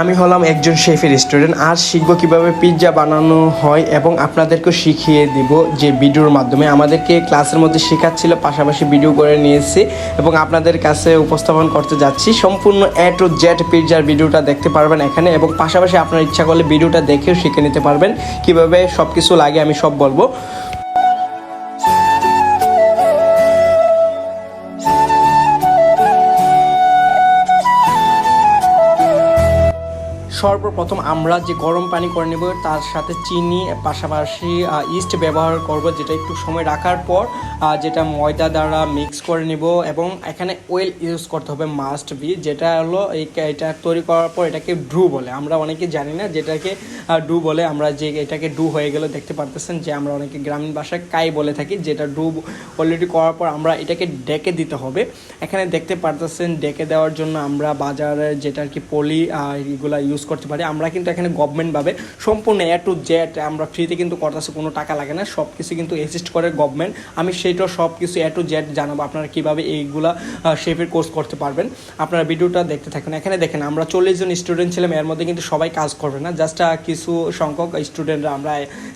আমি হলাম একজন শেফের স্টুডেন্ট। আর শিখব কীভাবে পিৎজা বানানো হয় এবং আপনাদেরকেও শিখিয়ে দিব যে ভিডিওর মাধ্যমে। আমাদেরকে ক্লাসের মধ্যে শেখাচ্ছিল, পাশাপাশি ভিডিও করে নিয়েছি এবং আপনাদের কাছে উপস্থাপন করতে যাচ্ছি। সম্পূর্ণ এ টু জেড পিৎজার ভিডিওটা দেখতে পারবেন এখানে এবং পাশাপাশি আপনার ইচ্ছা করলে ভিডিওটা দেখেও শিখে নিতে পারবেন। কীভাবে সব কিছু লাগে আমি সব বলব। সর্বপ্রথম আমরা যে গরম পানি করে নেব, তার সাথে চিনি, পাশাপাশি ইস্ট ব্যবহার করব, যেটা একটু সময় রাখার পর যেটা ময়দা দ্বারা মিক্স করে নেব এবং এখানে ওয়েল ইউজ করতে হবে মাস্ট বি যেটা হলো এই- এটা তৈরি করার পর এটাকে ড্রু বলে। আমরা অনেকে জানি না যেটাকে ডু বলে। আমরা যে এটাকে ডু হয়ে গেলে দেখতে পারতেছেন যে আমরা অনেকে গ্রামীণ ভাষায় কাই বলে থাকি, যেটা ডু অলরেডি করার পর আমরা এটাকে ডেকে দিতে হবে। এখানে দেখতে পারতেছেন, ডেকে দেওয়ার জন্য আমরা বাজারে যেটা আর কি পলি এগুলা ইউজ করতে পারি, আমরা কিন্তু এখানে গভর্নমেন্টভাবে সম্পূর্ণ এ টু জেড আমরা ফ্রিতে কিন্তু করতেছি, কোনো টাকা লাগে না সব কিছু কিন্তু এসিস্ট করে গভর্নমেন্ট আমি সেইটাও সব কিছু এ টু জেড জানাব, আপনারা কীভাবে এইগুলা শেফের কোর্স করতে পারবেন। আপনারা ভিডিওটা দেখতে থাকুন। এখানে দেখেন, আমরা চল্লিশ জন স্টুডেন্ট ছিলাম, এর মধ্যে কিন্তু সবাই কাজ করবে না জাস্ট কিছু সংখ্যক স্টুডেন্টরা আমরা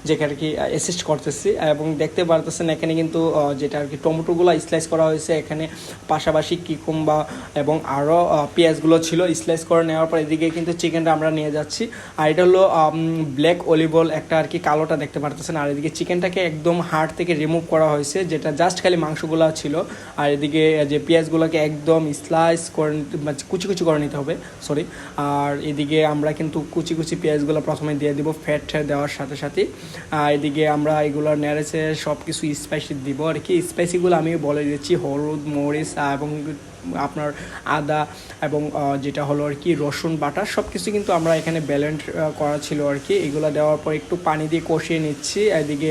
যেখানে কি অ্যাসিস্ট করতেছি এবং দেখতে পারতেছেন এখানে কিন্তু যেটা আর কি টমেটোগুলো স্লাইস করা হয়েছে, এখানে পাশাপাশি কিকুম্বা এবং আরও পেঁয়াজগুলো ছিল স্লাইস করে নেওয়ার পর এদিকে কিন্তু চিকেনটা আমরা নিয়ে যাচ্ছি। আর এটা হলো ব্ল্যাক অলিভ অয়েল একটা আর কি কালোটা দেখতে পারতেছেন। আর এদিকে চিকেনটাকে একদম হার্ট থেকে রিমুভ করা হয়েছে, যেটা জাস্ট খালি মাংসগুলো ছিল। আর এদিকে যে পেঁয়াজগুলোকে একদম স্লাইস করে কুচি কুচি করে নিতে হবে সরি আর এদিকে আমরা কিন্তু কুচি কুচি পেঁয়াজগুলো প্রথমে দিয়ে দিব ফ্যাট দেওয়ার সাথে সাথে আর এদিকে আমরা এগুলো নেড়েছে সব কিছু স্পাইসি দিব। আর কি স্পাইসিগুলো আমি বলে দিচ্ছি, হলুদ, মরিচ এবং আপনার আদা এবং যেটা হলো আর কি রসুন বাটা সব কিছু কিন্তু আমরা এখানে ব্যালেন্ড করা ছিল আর কি। এগুলো দেওয়ার পর একটু পানি দিয়ে কষিয়ে নিচ্ছি। এদিকে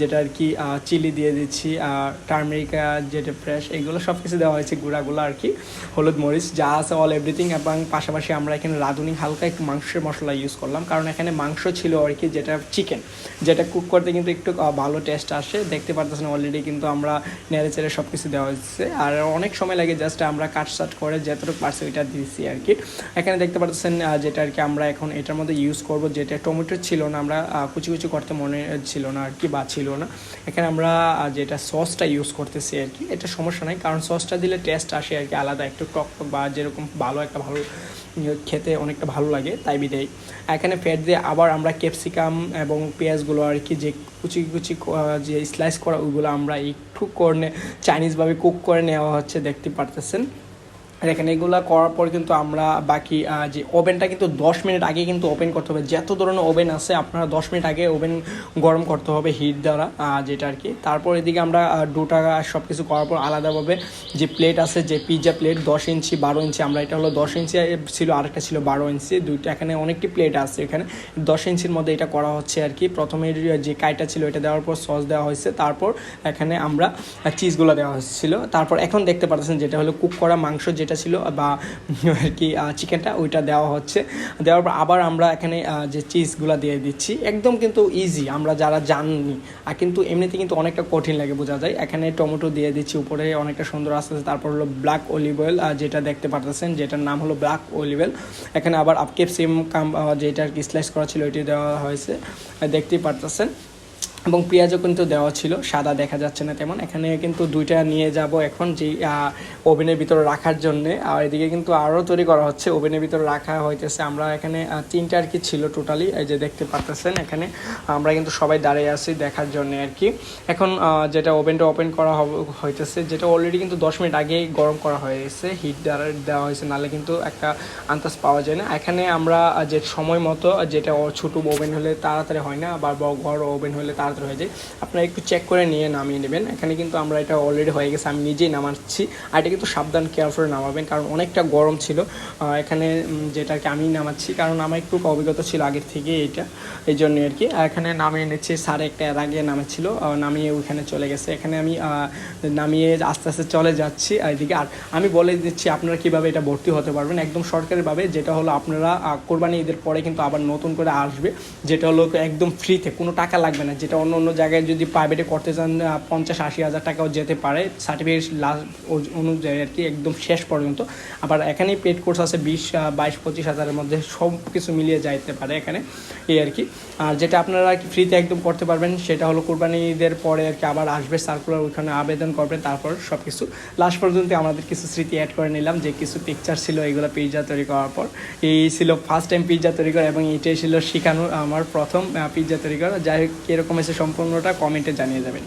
যেটা আর কি চিলি দিয়ে দিচ্ছি, আর টার্মেরিক যেটা ফ্রেশ এগুলো সব কিছু দেওয়া হয়েছে গুঁড়াগুলো আর কি। হলুদ মরিচ, যা আছে অল এভরিথিং এবং পাশাপাশি আমরা এখানে রাঁধুনি হালকা একটু মাংসের মশলা ইউজ করলাম, কারণ এখানে মাংস ছিল আর কি যেটা চিকেন যেটা কুক করতে কিন্তু একটু ভালো টেস্ট আসে। দেখতে পারতেছেন অলরেডি কিন্তু আমরা নেড়ে চেড়ে সব কিছু দেওয়া হচ্ছে আর অনেক সময় লাগে জাস্ট আমরা কাটসাট করে যতটুকু পারছি ওইটা দিয়েছি আর কি। এখানে দেখতে পাচ্ছেন যেটা আর কি আমরা এখন এটার মধ্যে ইউজ করব, যেটা টমেটো ছিল না, আমরা কুচি কুচি করতে মনে ছিল না আর কি বা ছিল না। এখানে আমরা যেটা সসটা ইউজ করতেছি আর কি, এটা সমস্যা নাই, কারণ সসটা দিলে টেস্ট আসে আর কি আলাদা, একটু টক টক বা যেরকম ভালো একটা ভালো খেতে অনেকটা ভালো লাগে, তাই বিদায়। এখানে ফ্যাট দিয়ে আবার আমরা ক্যাপসিকাম এবং পেঁয়াজগুলো আর কি যে কুচি কুচি যে স্লাইস করা ওইগুলো আমরা একটু করে চাইনিজভাবে কুক করে নেওয়া হচ্ছে, দেখতে পারতেছেন। এখানে এগুলো করার পর কিন্তু আমরা বাকি যে ওভেনটা কিন্তু দশ মিনিট আগে কিন্তু ওপেন করতে হবে। যত ধরনের ওভেন আছে, আপনারা দশ মিনিট আগে ওভেন গরম করতে হবে হিট দ্বারা যেটা আর কি তারপর এদিকে আমরা দুটা সব কিছু করার পর আলাদাভাবে যে প্লেট আছে, যে পিৎজা প্লেট দশ ইঞ্চি, বারো ইঞ্চি, আমরা এটা হলো দশ ইঞ্চি ছিল আরেকটা ছিল বারো ইঞ্চি, দুইটা এখানে অনেকটি প্লেট আছে এখানে। দশ ইঞ্চির মধ্যে এটা করা হচ্ছে আর কি প্রথমে যে কাইটা ছিল, এটা দেওয়ার পর সস দেওয়া হয়েছে। তারপর এখানে আমরা চিজগুলো দেওয়া হচ্ছিল তারপর এখন দেখতে পাচ্ছেন যেটা হলো কুক করা মাংস, যেটা ছিল, বা আর কি চিকেনটা, ওইটা দেওয়া হচ্ছে। দেওয়ার পর আবার আমরা এখানে যে চিজগুলো দিয়ে দিচ্ছি, একদম কিন্তু ইজি আমরা যারা জানি আর কিন্তু এমনিতে কিন্তু অনেকটা কঠিন লাগে বোঝা যায়। এখানে টমেটো দিয়ে দিচ্ছি, উপরে অনেকটা সুন্দর আসতে আসতে, তারপর হলো ব্ল্যাক অলিভ অয়েল যেটা দেখতে পারতেছেন, যেটার নাম হলো ব্ল্যাক অলিভ অয়েল এখানে আবার আপকেপ সিম কাম যেটা আর কি স্লাইস করা ছিল, ওইটি দেওয়া হয়েছে দেখতেই পারতেছেন। এবং পেঁয়াজও কিন্তু দেওয়া ছিল, সাদা দেখা যাচ্ছে না তেমন। এখানে কিন্তু দুইটা নিয়ে যাব এখন, যে ওভেনের ভিতরে রাখার জন্য। আর এদিকে কিন্তু আরও তৈরি করা হচ্ছে, ওভেনের ভিতরে রাখা হইতেছে। আমরা এখানে তিনটা আর কি ছিল টোটালি এই যে দেখতে পারতেছেন এখানে। আমরা কিন্তু সবাই দাঁড়িয়ে আছি দেখার জন্য আর কি। এখন যেটা ওভেনটা ওপেন করা হইতেছে, যেটা অলরেডি কিন্তু দশ মিনিট আগেই গরম করা হয়েছে। হিট দেওয়া হয়েছে, নাহলে কিন্তু একটা আন্দাজ পাওয়া যায় না। এখানে আমরা যে সময় মতো, যেটা ছোটো ওভেন হলে তাড়াতাড়ি হয় না, বা বড় ওভেন হলে তাড়াতাড়ি হয়ে যায়। আপনারা একটু চেক করে নিয়ে নামিয়ে নেবেন। এখানে কিন্তু আমরা এটা অলরেডি হয়ে গেছে, আমি নিজেই নামাচ্ছি। আর এটা কিন্তু সাবধান কেয়ারফুল নামাবেন, কারণ অনেকটা গরম ছিল। এখানে যেটাকে যেটা আমি নামাচ্ছি, কারণ আমার একটু অভিজ্ঞতা ছিল আগের থেকে এটা, এই জন্য আর কি। এখানে নামিয়ে নিচ্ছি সাড়ে একটা এর আগে নামাচ্ছিল নামিয়ে ওইখানে চলে গেছে। এখানে আমি নামিয়ে আস্তে আস্তে চলে যাচ্ছি এদিকে। আর আমি বলে দিচ্ছি, আপনারা কীভাবে এটা ভর্তি হতে পারবেন? একদম সরকারিভাবে, যেটা হলো আপনারা কোরবানি ঈদের পরে কিন্তু আবার নতুন করে আসবে, যেটা হলো একদম ফ্রিতে কোনো টাকা লাগবে না, যেটা অন্য অন্য জায়গায় যদি প্রাইভেটে করতে চান পঞ্চাশ, আশি হাজার টাকাও যেতে পারে। সার্টিফিকেট লাস্ট অনুযায়ী আর কি, একদম শেষ পর্যন্ত। আবার এখানেই পেড কোর্স আছে বিশ বাইশ, পঁচিশ হাজারের মধ্যে সব কিছু মিলিয়ে যাইতে পারে এখানে। এই আর কি। আর যেটা আপনারা আর কি ফ্রিতে একদম করতে পারবেন, সেটা হলো কোরবানি ঈদের পরে আর কি আবার আসবে সার্কুলার ওইখানে আবেদন করবেন তারপর সব কিছু লাস্ট পর্যন্ত আমাদের কিছু স্মৃতি অ্যাড করে নিলাম, যে কিছু পিকচার ছিল, এগুলো পিৎজা তৈরি করার পর। এই ছিল ফার্স্ট টাইম পিৎজা তৈরি করা এবং এটাই ছিল শেখানোর আমার প্রথম পিৎজা তৈরি করা। যাই হোক কীরকম এসে সম্পূর্ণটা কমেন্টে জানিয়ে যাবেন